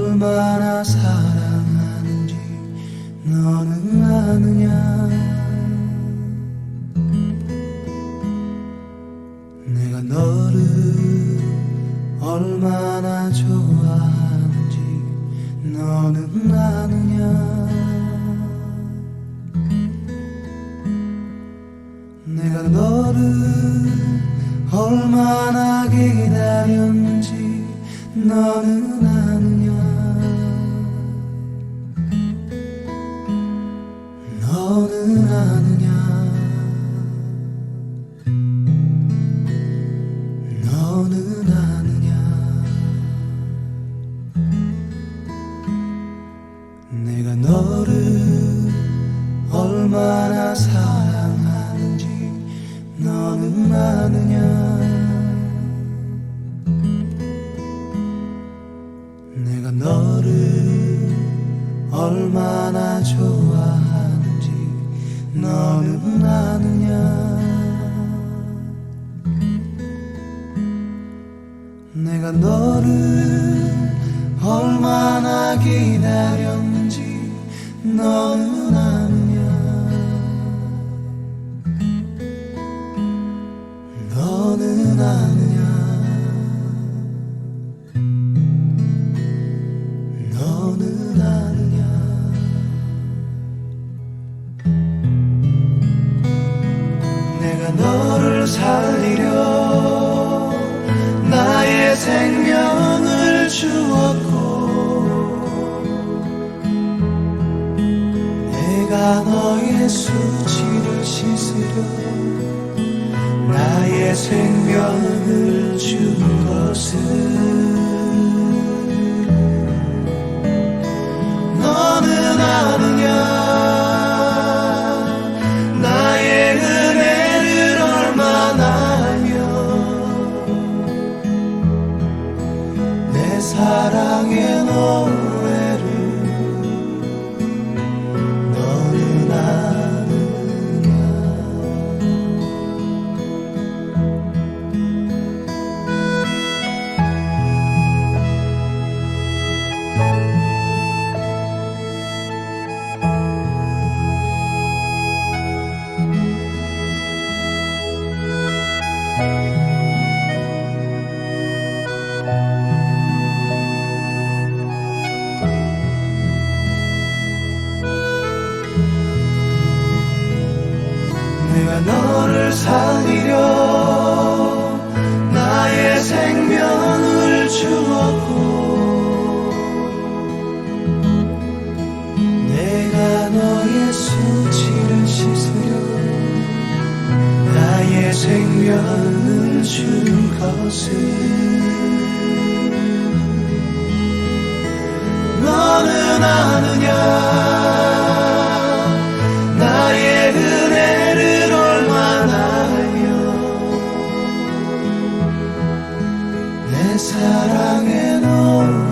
얼마나 사랑하는지 너는 아느냐? 내가 너를 얼마나 좋아하는지 너는 아느냐? 내가 너를 얼마나 기다렸는지 너는 너는 아느냐? 너는 아느냐? 내가 너를 얼마나 사랑하는지 너는 아느냐 내가 너를 얼마나 기다렸는지 너는 아느냐. 너는 아느냐. 너는 아느냐. 내가 너를 살리려 생명을 주었고 내가 너의 수치를 씻으려 나의 생명 너를 살리려 나의 생명을 주었고 내가 너의 수치를 씻으려 나의 생명을 준 것은 너는 아느냐 사랑에 너.